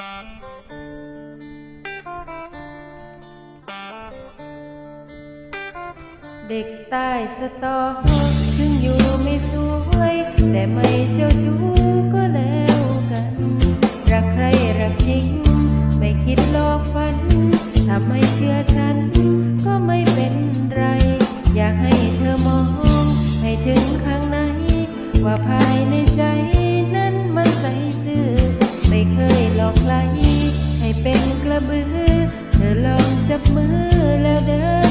เด็กใต้สตอถึงอยู่ไม่สวย แต่ไม่เจ้าชู้ก็แล้วกัน รักใคร เป็นกระบือ เธอลองจับมือแล้วเดิน